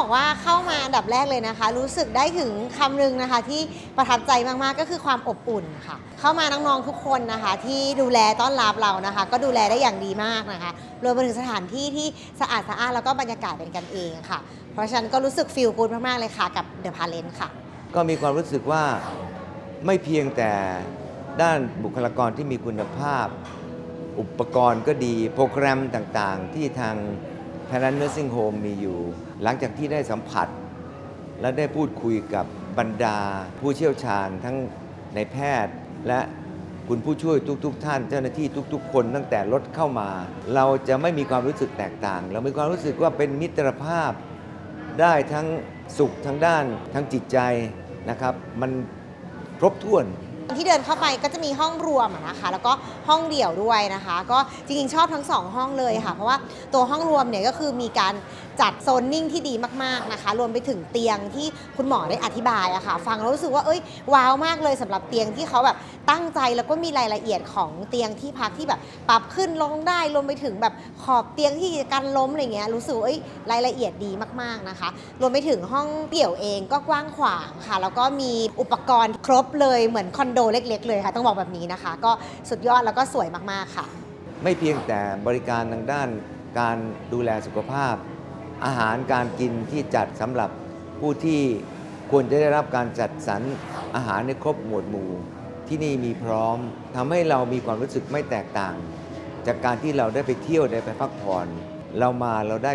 บอกว่าเข้ามาอันดับแรกเลยนะคะ รู้สึกได้ถึงคำหนึงนะคะ ที่ประทับใจมาก ๆ ก็คือความอบอุ่นค่ะ เข้ามาน้อง ๆ ทุกคนนะคะ ที่ดูแลต้อนรับเรานะคะ ก็ดูแลได้อย่างดีมากนะคะรวมไปถึงสถานที่ที่สะอาดสะอาดแล้วก็บรรยากาศเป็นกันเองค่ะ เพราะฉะนั้นก็รู้สึกฟีลกูดมาก ๆ เลยค่ะกับเดอะพาเลนค่ะ ก็มีความรู้สึกว่าไม่เพียงแต่ด้านบุคลากรที่มีคุณภาพ อุปกรณ์ก็ดี โปรแกรมต่างๆ ที่ทาง Parent Nursing Home มีอยู่ หลังจากที่ได้สัมผัส และได้พูดคุยกับบรรดา ผู้เชี่ยวชาญทั้งในแพทย์ และคุณผู้ช่วยทุกๆท่าน เจ้าหน้าที่ทุก ๆ คนตั้งแต่รถเข้ามา เราจะไม่มีความรู้สึกแตกต่าง เรามีความรู้สึกว่าเป็นมิตรภาพ ได้ทั้งสุขทั้งด้านทั้งจิตใจนะครับ มันครบถ้วน ที่เดินเข้าไปก็จะมีห้องรวมอะนะคะ แล้วก็ห้องเดี่ยวด้วยนะคะ ก็จริงๆชอบทั้งสองห้องเลยค่ะ เพราะว่าตัวห้องรวมเนี่ยก็คือมีการ จัดโซนนิ่งที่ดีมากๆนะคะ รวมไปถึงเตียงที่คุณหมอได้อธิบายอะค่ะ ฟังแล้วรู้สึกว่าเอ้ยว้าวมากเลยสำหรับเตียงที่เขาแบบตั้งใจแล้วก็มีรายละเอียดของเตียงที่พักที่แบบปรับขึ้นลงได้ รวมไปถึงแบบขอบเตียงที่กันล้มอะไรเงี้ยรู้สึกว่าเอ้ยรายละเอียดดีมากๆนะคะ รวมไปถึงห้องเดี่ยวเองก็กว้างขวางค่ะ แล้วก็มีอุปกรณ์ครบเลยเหมือนคอนโดเล็ก ๆ เลยค่ะต้องบอกแบบนี้นะคะ ก็สุดยอดแล้วก็สวยมากๆค่ะ ไม่เพียงแต่บริการทางด้านการดูแลสุขภาพ อาหารการกินที่จัดสำหรับผู้ที่ควรจะได้รับการจัดสรรอาหารในครบหมวดหมู่ ที่นี่มีพร้อมทำให้เรามีความรู้สึกไม่แตกต่าง จากการที่เราได้ไปเที่ยวได้ไปพักผ่อนเรามาเราได้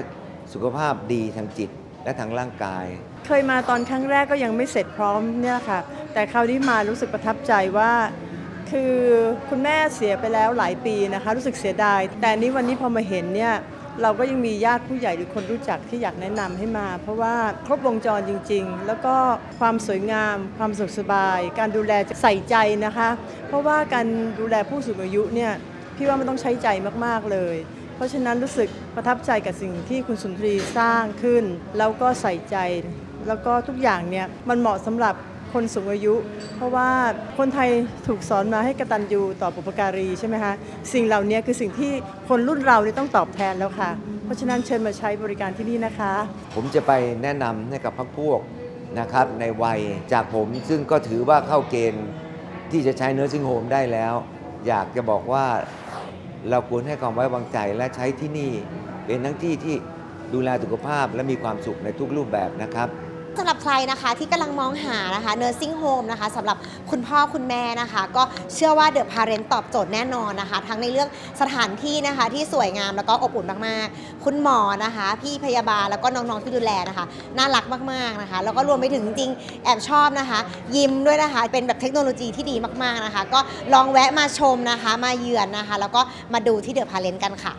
สุขภาพดีทางจิตและทางร่างกาย เคยมาตอนครั้งแรกก็ยังไม่เสร็จพร้อมเนี่ยค่ะ แต่คราวนี้มารู้สึกประทับใจว่า คือคุณแม่เสียไปแล้วหลายปีนะคะ รู้สึกเสียดาย แต่นี้วันนี้พอมาเห็นเนี่ย เราก็ยังมีญาติผู้ใหญ่หรือคนรู้จักที่อยากแนะนำให้มา เพราะว่าครบวงจรจริง ๆ แล้วก็ความสวยงาม ความสุขสบาย การดูแลใส่ใจนะคะ เพราะว่าการดูแลผู้สูงอายุเนี่ยพี่ว่ามันต้องใช้ใจมากๆเลย เพราะฉะนั้นรู้สึกประทับใจกับสิ่งที่คุณสุนทรีสร้างขึ้น แล้วก็ใส่ใจ แล้วก็ทุกอย่างเนี่ยมันเหมาะสำหรับ คนสูงอายุ เพราะว่าคนไทยถูกสอนมาให้กระตัญญูต่อบุปการีใช่ไหมคะสิ่งเหล่านี้คือสิ่งที่คนรุ่นเราเนี่ยต้องตอบแทนแล้วค่ะ เพราะฉะนั้นเชิญมาใช้บริการที่นี่นะคะ ผมจะไปแนะนำให้กับพักพวกนะครับในวัยจากผมซึ่งก็ถือว่าเข้าเกณฑ์ที่จะใช้เนื้อซิงโฮมได้แล้ว อยากจะบอกว่าเราควรให้ความไว้วางใจและใช้ที่นี่ เป็นทั้งที่ที่ดูแลสุขภาพและมีความสุขในทุกรูปแบบนะครับ สำหรับใครนะคะที่กำลังมองหานะคะ nursing home นะคะสำหรับคุณพ่อคุณแม่นะคะ ก็เชื่อว่า The Parent ตอบโจทย์แน่นอนนะคะ ทั้งในเรื่องสถานที่นะคะที่สวยงามแล้วก็อบอุ่นมากๆ คุณหมอนะคะ พี่พยาบาลแล้วก็น้องๆที่ดูแลนะคะ น่ารักมากๆนะคะ แล้วก็รวมไปถึงจริงๆแอบชอบนะคะ ยิ้มด้วยนะคะ เป็นแบบเทคโนโลยีที่ดีมากๆนะคะ ก็ลองแวะมาชมนะคะ มาเยือนนะคะ แล้วก็มาดูที่ The Parent กันค่ะ